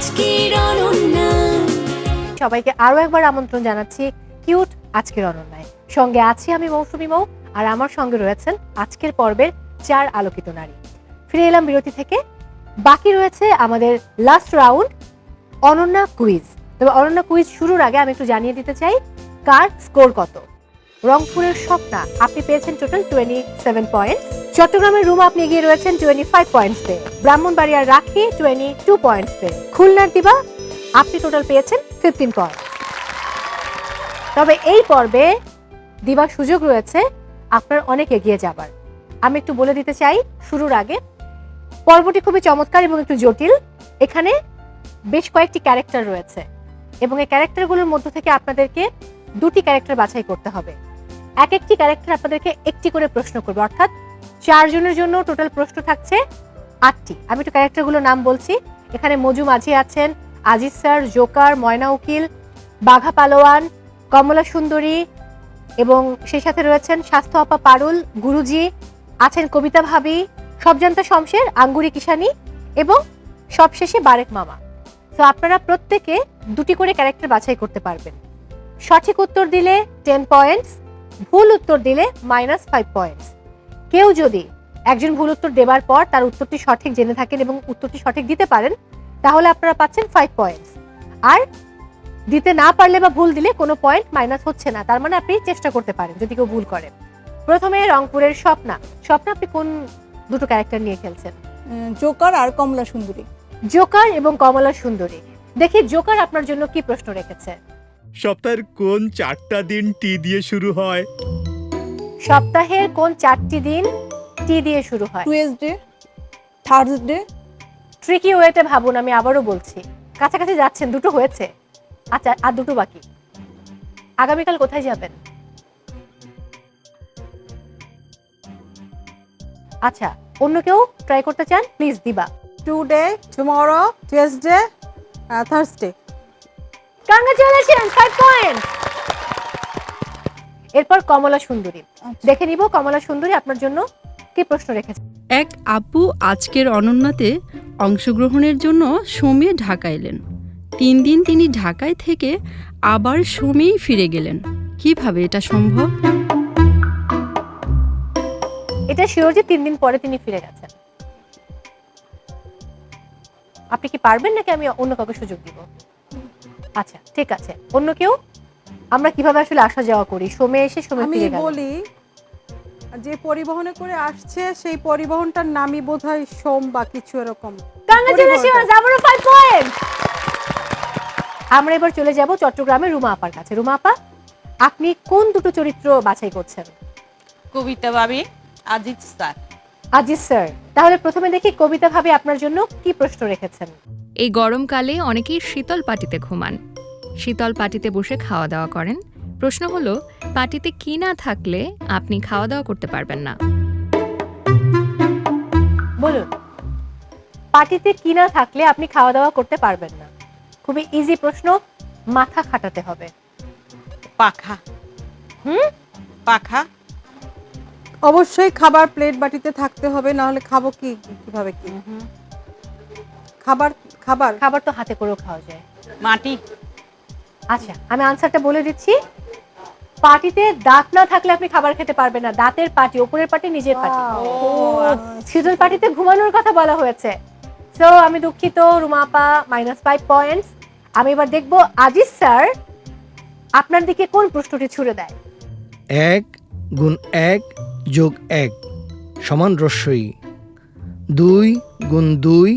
আজকের অনন্যা। সবাইকে আরও একবার আমন্ত্রণ জানাচ্ছি কিউট আজকের অনন্যায়। সঙ্গে আছি আমি মৌসুমি মৌ, আর আমার সঙ্গে রয়েছেন আজকের পর্বের চার আলোকিত নারী। ফিরে এলাম বিরতি থেকে। বাকি রয়েছে আমাদের লাস্ট রাউন্ড অনন্যা কুইজ তবে অনন্যা কুইজ শুরুর আগে আমি একটু জানিয়ে দিতে চাই, কার স্কোর কত? রংপুরের স্বপ্না, আপনি পেয়েছেন টোটাল টোয়েন্টি সেভেন পয়েন্টস চট্টগ্রামের রুমা আপনি এগিয়ে রয়েছেন টোয়েন্টি ফাইভ পয়েন্টস পেয়ে। ব্রাহ্মণবাড়িয়ার রাখি টোয়েন্টি টু পয়েন্টস পেয়ে। খুলনার দিবা, আপনি টোটাল পেয়েছেন ফিফটিন পয়েন্ট তবে এই পর্বে দিবার সুযোগ রয়েছে আপনার অনেক এগিয়ে যাবার। আমি একটু বলে দিতে চাই, শুরুর আগে পর্বটি খুবই চমৎকার এবং একটু জটিল। এখানে বেশ কয়েকটি ক্যারেক্টার রয়েছে এবং এই ক্যারেক্টারগুলোর মধ্য থেকে আপনাদেরকে দুটি ক্যারেক্টার বাছাই করতে হবে। এক একটি ক্যারেক্টার আপনাদেরকে একটি করে প্রশ্ন করবে, অর্থাৎ চারজনের জন্য টোটাল প্রশ্ন থাকছে আটটি। আমি একটু ক্যারেক্টারগুলোর নাম বলছি। এখানে মজু মাঝি আছেন, আজিজ স্যার, জোকার, ময়না উকিল, বাঘা পালোয়ান, কমলা সুন্দরী এবং সেই সাথে রয়েছেন স্বাস্থ্য আপা পারুল, গুরুজি আছেন কবিতা ভাবি, সবজান্তা শমশের, আঙ্গুরি কিষানি এবং সবশেষে বারেক মামা। তো আপনারা প্রত্যেকে দুটি করে ক্যারেক্টার বাছাই করতে পারবেন। সঠিক উত্তর দিলে টেন পয়েন্টস ভুল উত্তর দিলে মাইনাস ফাইভ পয়েন্টস কেউ যদি একজন ভুল উত্তর দেবার পর তার উত্তরটি সঠিক জেনে থাকেন এবং উত্তরটি সঠিক দিতে পারেন তাহলে আপনারা পাচ্ছেন ফাইভ পয়েন্টস আর দিতে না পারলে বা ভুল দিলে কোনো পয়েন্ট মাইনাস হচ্ছে না তার মানে আপনি চেষ্টা করতে পারেন যদি কেউ ভুল করে। প্রথমে রংপুরের স্বপ্না। স্বপ্না আপনি কোন দুটো ক্যারেক্টার নিয়ে খেলছেন? জোকার আর কমলা সুন্দরী। জোকার এবং কমলা সুন্দরী। দেখি জোকার আপনার জন্য কি প্রশ্ন রেখেছে? সপ্তাহের কোন চারটা দিন টি দিয়ে শুরু হয়? সপ্তাহের কোন চারটি দিন টি দিয়ে শুরু হয়? টুয়েসডে থার্সডে ট্রিকি ওয়েতে ভাবুন আমি আবারও বলছি। কাছাকাছি যাচ্ছেন দুটো হয়েছে। আচ্ছা আর দুটো বাকি। আগামীকাল কোথায় যাবেন? আচ্ছা অন্য কেউ ট্রাই করতে চান? প্লিজ দিবা। Today tomorrow Tuesday Thursday congratulation five point এরপর কমলা সুন্দরী। আচ্ছা। দেখে নিব কমলা সুন্দরী আপনার জন্য কি প্রশ্ন রেখেছে। এক আপু আজকের অনন্যাতে অংশগ্রহণের জন্য সোমে ঢাকা এলেন। তিন দিন তিনি ঢাকায় থেকে আবার সোমেই ফিরে গেলেন। কীভাবে এটা সম্ভব? এটা শিওর যে তিন দিন পরে তিনি ফিরে গেছেন। আপনি কি পারবেন নাকি আমি অন্য কাউকে সুযোগ দিব? আচ্ছা ঠিক আছে। অন্য কেউ? আমরা কীভাবে আসলে আসা যাওয়া করি? সোমে এসে সোমে আমি ফিরে গেল বলি যে পরিবহনে করে আসছে সেই পরিবহনটার নামই বোধহয় সোম বা কিছু এরকম। কংগ্রেচুলেশনস আবারও 5 পয়েন্ট আমরা এবার চলে যাব চট্টগ্রামে রুমা আপার কাছে। রুমা আপা আপনি কোন দুটো চরিত্র বাছাই করছেন? কবিতা ভাবি আজিজ স্যার। আজিজ স্যার তাহলে প্রথমে দেখি কবিতা ভাবি আপনার জন্য কি প্রশ্ন রেখেছেন? এই গরমকালে অনেকেই শীতল পাটিতে ঘুমান। শীতল পাটিতে বসে খাওয়া দাওয়া করেন। প্রশ্ন হলো পাটিতে কি না থাকলে আপনি খাওয়া দাওয়া করতে পারবেন না? বলুন পার্টিতে কি না থাকলে আপনি খাওয়া দাওয়া করতে পারবেন না? খুবই ইজি প্রশ্ন মাথা খাটাতে হবে। পাখা। হুম? পাখা। অবশ্যই খাবার প্লেট বাটিতে থাকতে হবে না হলে খাব কি কীভাবে কি? খাবার খাবার। খাবার তো হাতে করেও খাওয়া যায়। মাটি। আচ্ছা আমি আনসারটা বলে দিচ্ছি। পার্টিতে দাঁত না থাকলে আপনি খাবার খেতে পারবেন না। দাঁতের পাটি ওপরের পাটি নিজের পাটি শীতল পাটিতে ঘুমানোর কথা বলা হয়েছে। সো আমি দুঃখিত রুমাপা মাইনাস ফাইভ পয়েন্টস আমি এবার দেখব আজিজ স্যার আপনার দিকে কোন প্রশ্নটি ছুড়ে দেয়? এক গুণ এক যোগ এক সমান রস্যই। দুই গুণ দুই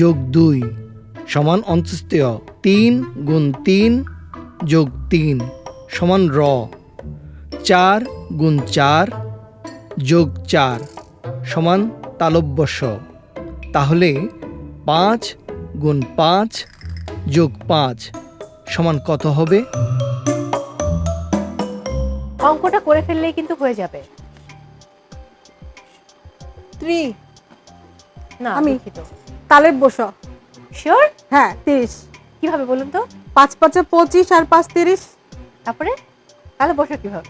যোগ দুই সমান অন্তস্তীয় তিন গুণ তিন যোগ তিন সমান র। চার গুণ চার যোগ চার সমান তালব্যস্য। তাহলে পাঁচ গুণ পাঁচ যোগ পাঁচ সমান কত হবে? অঙ্কটা করে ফেললেই কিন্তু হয়ে যাবে। থ্রি না আমি? তালের বসো শিওর হ্যাঁ তিরিশ। কীভাবে বলুন তো? পাঁচ পাঁচে পঁচিশ আর পাঁচ তিরিশ। তারপরে? তাহলে বসে কীভাবে?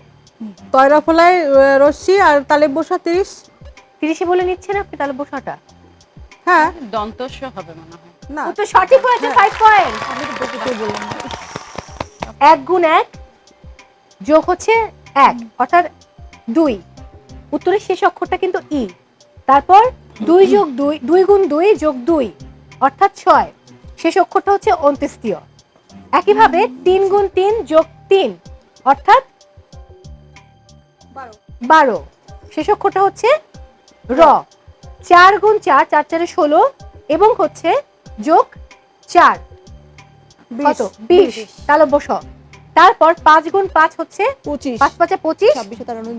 তয়রা ফলায় রশ্মি আর তালের বসা তিরিশ। তিরিশে বলে নিচ্ছেন আপনি তাহলে বসাটা হ্যাঁ। দন্তস্য হবে মনে হয়। না। সঠিক হয়েছে হ্যাঁ। ফাইভ পয়েন্ট আমি তো বলতে বললাম এক গুণ এক যোগ হচ্ছে এক অর্থাৎ দুই। উত্তরের শেষ অক্ষরটা কিন্তু ই। তারপর দুই যোগ দুই দুই গুণ দুই যোগ দুই অর্থাৎ ছয়। শেষ অক্ষরটা হচ্ছে অন্ত্যেষ্টিয়। একইভাবে তিন গুণ তিন যোগ তিন অর্থাৎ বারো। শেষ অক্ষরটা হচ্ছে র। চার গুণ চার চার চারে ষোলো এবং হচ্ছে যোগ চার। কত? বিশ। তালব্য স তারপর পাঁচ গুণ পাঁচ হচ্ছে পঁচিশ। পাঁচ পাঁচে পঁচিশ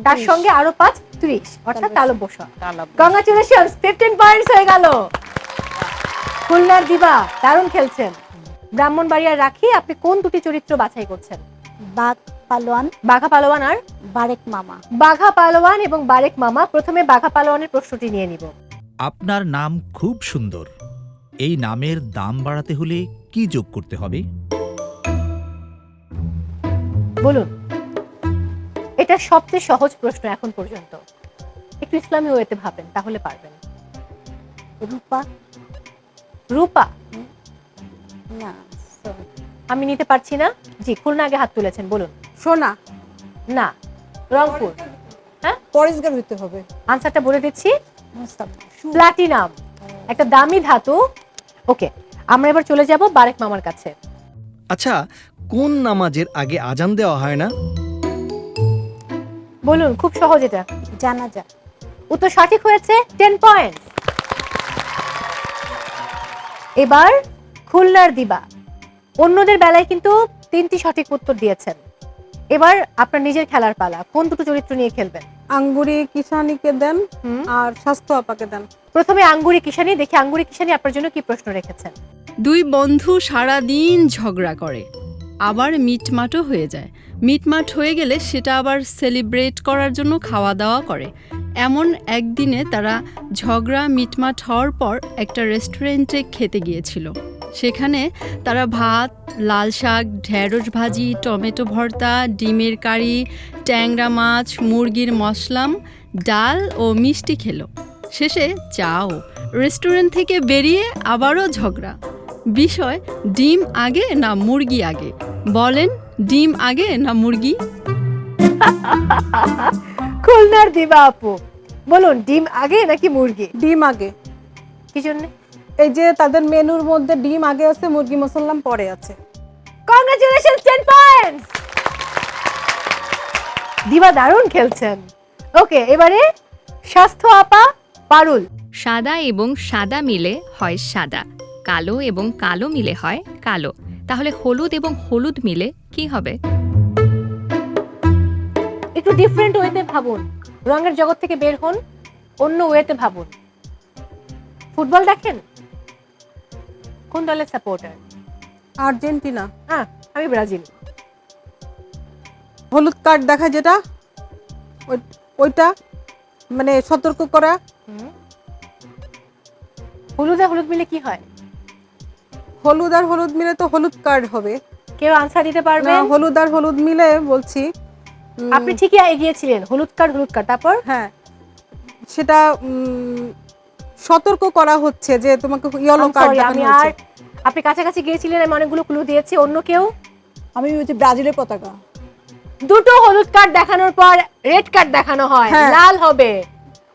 তার সঙ্গে আরও পাঁচ ত্রিশ অর্থাৎ তালব্য স। কংগ্রাচুলেশন ফিফটিন পয়েন্টস হয়ে গেল। খুলনার দিবা দারুণ খেলছেন। ব্রাহ্মণবাড়িয়ার রাখি আপনি কোন দুটি চরিত্র বাছাই করছেন? বাঘ পালোয়ান। বাঘা পালোয়ান আর? বারেক মামা। বাঘা পালোয়ান এবং বারেক মামা প্রথমে বাঘা পালোয়ানের প্রশ্নটি নিয়ে নিব। আপনার নাম খুব সুন্দর। এই নামের দাম বাড়াতে হলে কি যোগ করতে হবে? বলুন। এটা সবচেয়ে সহজ প্রশ্ন এখন পর্যন্ত। একটু ইসলামী ওয়েতে ভাবেন তাহলে পারবেন। রূপা রূপা। না আমি নিতে পারছি না? জি খুলনা আগে হাত তুলেছেন বলুন। সোনা না রংপুর। পরেশগার হইতে হবে। আনসারটা বলে দিচ্ছি। মুস্তাফা প্লাটিনাম একটা দামি ধাতু। ওকে আমরা এবার চলে যাব বারেক মামার কাছে। আচ্ছা কোন নামাজের আগে আজান দেওয়া হয় না? বলুন খুব সহজ এটা। জানা যা উত্তর সঠিক হয়েছে টেন পয়েন্ট এবার খুলনার দিবা। অন্যদের বেলায় কিন্তু তিনটি সঠিক উত্তর দিয়েছেন। এবার আপনার নিজের খেলার পালা কোন দুটো চরিত্র নিয়ে খেলবেন? আঙ্গুরি কিষানিকে দেন আর স্বাস্থ্য আপাকে দেন। প্রথমে আঙ্গুরি কিষানি দেখি আঙ্গুরি কিষানি আপনার জন্য কি প্রশ্ন রেখেছেন। দুই বন্ধু সারা দিন ঝগড়া করে আবার মিটমাটও হয়ে যায়। মিটমাট হয়ে গেলে সেটা আবার সেলিব্রেট করার জন্য খাওয়া দাওয়া করে। এমন একদিনে তারা ঝগড়া, মিটমাট হওয়ার পর একটা রেস্টুরেন্টে খেতে গিয়েছিল। সেখানে তারা ভাত, লাল শাক, ঢেঁড়স ভাজি, টমেটো ভর্তা, ডিমের কারি, ট্যাংরা মাছ, মুরগির মশলাম, ডাল ও মিষ্টি খেলো। শেষে চাও, রেস্টুরেন্ট থেকে বেরিয়ে আবারও ঝগড়া। বিষয়, ডিম আগে না মুরগি আগে? বলেন, ডিম আগে না মুরগি? খুলনার দিবা আপু। বলুন ডিম আগে নাকি মুরগি? ডিম আগে। কি জন্য? এই যে তাদের মেনুর মধ্যে ডিম আগে আছে মুরগি মশলাম পরে আছে। কংগ্রাচুলেশন টেন পয়েন্টস দিবা দারুণ খেলছেন। ওকে এবারে স্বাস্থ্য আপা পারুল। সাদা এবং সাদা মিলে হয় সাদা। কালো এবং কালো মিলে হয় কালো। তাহলে হলুদ এবং হলুদ মিলে কি হবে? একটু ডিফারেন্ট ওয়েতে ভাবুন। রঙের জগৎ থেকে বের হন অন্য ওয়েতে ভাবুন। ফুটবল দেখেন? কোন দলের সাপোর্টার আর্জেন্টিনা। হ্যাঁ আমি ব্রাজিল। হলুদ কার্ড দেখা যেটা? ওইটা? মানে সতর্ক করা? হুম। হলুদ আর হলুদ মিলে কি হয়? হলুদ আর হলুদ মিলে তো হলুদ কার্ড হবে। কেউ আনসার দিতে পারবে? হলুদ আর হলুদ মিলে বলছি। আপনি ঠিকই এগিয়েছিলেন হলুদ কার্ড হলুদ কার্ড। তারপর? হ্যাঁ সেটা সতর্ক করা হচ্ছে যে তোমাকে ইয়েলো কার্ড আমি হয়েছে আর আপনি কাছাকাছি গিয়েছিলেন আমি অনেকগুলো ক্লু দিয়েছি অন্য কেউ? আমি হচ্ছে ব্রাজিলের পতাকা। দুটো হলুদ কার্ড দেখানোর পর রেড কার্ড দেখানো হয় হ্যাঁ। লাল হবে।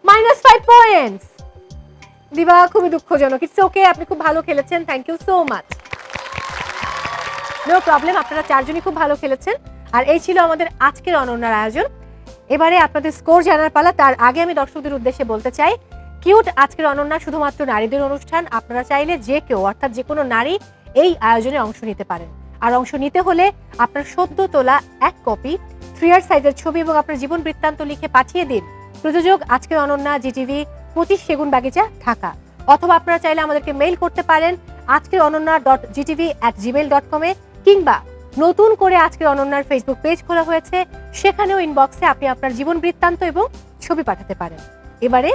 মাইনাস ফাইভ পয়েন্টস দিবা খুবই দুঃখজনক। ইটস ওকে আপনি খুব ভালো খেলেছেন thank you so much no problem আপনারা চারজনই খুব ভালো খেলেছেন। আর এই ছিল আমাদের আজকের অনন্যার আয়োজন। এবারে আপনাদের স্কোর জানার পালা, তার আগে আমি দর্শকদের উদ্দেশ্যে বলতে চাই, কিউট আজকের অনন্যা শুধুমাত্র নারীদের অনুষ্ঠান, আপনারা চাইলে যে কেউ, অর্থাৎ যে কোনো নারী এই আয়োজনে অংশ নিতে পারেন। আর অংশ নিতে হলে আপনার সদ্য তোলা এক কপি থ্রি আর সাইজের ছবি এবং আপনার জীবন বৃত্তান্ত লিখে পাঠিয়ে দিন। প্রযোজক আজকের অনন্যা জিটিভি পঁচিশ সেগুন বাগিচা, ঢাকা। অথবা আপনারা চাইলে আমাদেরকে মেইল করতে পারেন আজকের Ananya dot Zee TV at Gmail dot কমে কিংবা নতুন করে আজকের অনন্যার ফেসবুক পেজ খোলা হয়েছে। সেখানেও ইনবক্সে আপনি আপনার জীবন বৃত্তান্ত এবং ছবি পাঠাতে পারেন। এবারে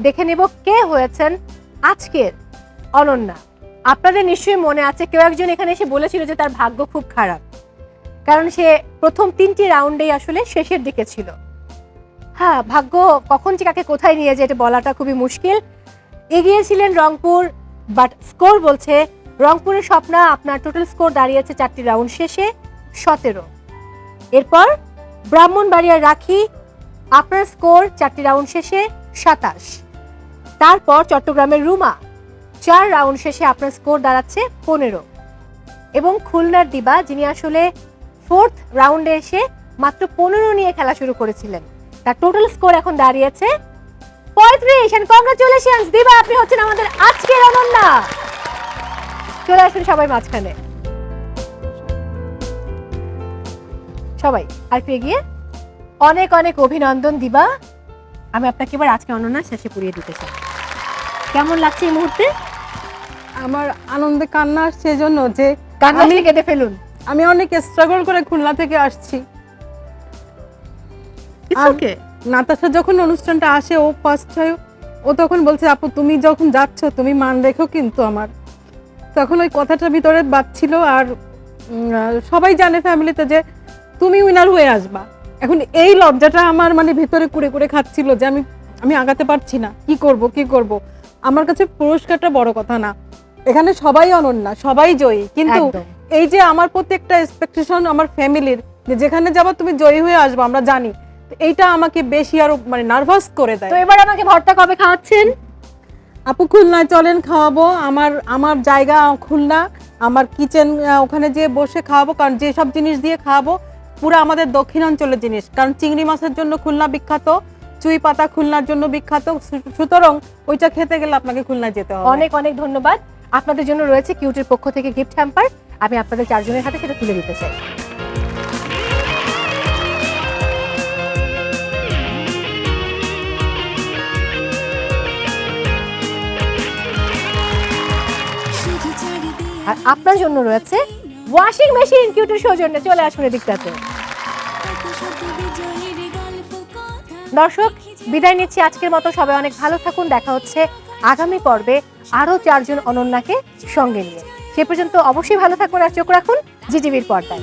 দেখে নেব কে হয়েছেন আজকের অনন্যা। আপনাদের নিশ্চয়ই মনে আছে, কেউ একজন এখানে এসে বলেছিল যে তার ভাগ্য খুব খারাপ। কারণ সে প্রথম তিনটি রাউন্ডেই আসলে শেষের দিকে ছিল। হ্যাঁ ভাগ্য কখন যে কাকে কোথায় নিয়ে যায় এটা বলাটা খুবই মুশকিল। এগিয়েছিলেন রংপুর বাট স্কোর বলছে রংপুরের স্বপ্না, আপনার টোটাল স্কোর দাঁড়িয়েছে চারটি রাউন্ড শেষে সতেরো। এরপর ব্রাহ্মণবাড়িয়ার রাখি, আপনার স্কোর চারটি রাউন্ড শেষে সাতাশ। তারপর চট্টগ্রামের রুমা, চার রাউন্ড শেষে আপনার স্কোর দাঁড়াচ্ছে পনেরো। এবং খুলনার দিবা, যিনি আসলে ফোর্থ রাউন্ডে এসে মাত্র পনেরো নিয়ে খেলা শুরু করেছিলেন। তার টোটাল স্কোর এখন দাঁড়িয়েছে পঁয়ত্রিশ। এন্ড কংগ্রাচুলেশন দিবা, আপনি হচ্ছেন আমাদের আজকের অনন্যা। চলে আসুন সবাই মাঝখানে। সবাই আর একটু এগিয়ে। অনেক অনেক অভিনন্দন দিবা। আমি আপনাকে এবার আজকে অনন্যা শেষে পুরিয়ে দিতে চাই। কেমন লাগছে এই মুহূর্তে? আমার আনন্দে কান্না আসছে এজন্য যে কান্না আমি- কেটে ফেলুন। আমি অনেক স্ট্রাগল করে খুলনা থেকে আসছি। ওকে নাতাশা যখন অনুষ্ঠানটা আসে ও ফার্স্ট হয় ও তখন বলছে আপু তুমি যখন যাচ্ছ তুমি মান রেখো কিন্তু আমার। তখন ওই কথাটা ভিতরে বাজছিল আর সবাই জানে ফ্যামিলিতে যে তুমি উইনার হয়ে আসবা। এখন এই লজ্জাটা আমার মানে ভিতরে কুড়ে কুড়ে খাচ্ছিল যে আমি আমি আগাতে পারছি না। কি করব কি করব? আমার কাছে পুরস্কারটা বড় কথা না। এখানে সবাই অনন্যা সবাই জয়ী। কিন্তু এই যে আমার প্রতি একটা এক্সপেকটেশন আমার ফ্যামিলির যে যেখানে যাবা তুমি জয়ী হয়ে আসবে আমরা জানি। এইটা আমাকে বেশি আরও মানে নার্ভাস করে দেয়। তো এবার আমাকে ভর্তা কবে খাওয়াচ্ছেন? আপু খুলনায় চলেন, খাওয়াবো। আমার আমার জায়গা খুলনা, আমার কিচেন ওখানে যেয়ে বসে খাওয়াবো, কারণ যেসব জিনিস দিয়ে খাওয়াবো, পুরো আমাদের দক্ষিণাঞ্চলের জিনিস। কারণ চিংড়ি মাছের জন্য খুলনা বিখ্যাত, চুই পাতা খুলনার জন্য বিখ্যাত সুতরাং ওইটা খেতে গেলে আপনাকে খুলনায় যেতে হবে। অনেক অনেক ধন্যবাদ। আপনাদের জন্য রয়েছে কিউটের পক্ষ থেকে গিফট হ্যাম্পার আমি আপনাদের চারজনের হাতে সেটা তুলে দিতে চাই। আর আপনার জন্য রয়েছে ওয়াশিং মেশিন, কিউটের সৌজন্যে চলে আসুন এদিকটাতে দর্শক, বিদায় নিচ্ছি আজকের মতো। সবাই অনেক ভালো থাকুন। দেখা হচ্ছে আগামী পর্বে আরও চারজন অনন্যাকে সঙ্গে নিয়ে। সে পর্যন্ত অবশ্যই ভালো থাকুন আর চোখ রাখুন জিটিভির পর্দায়।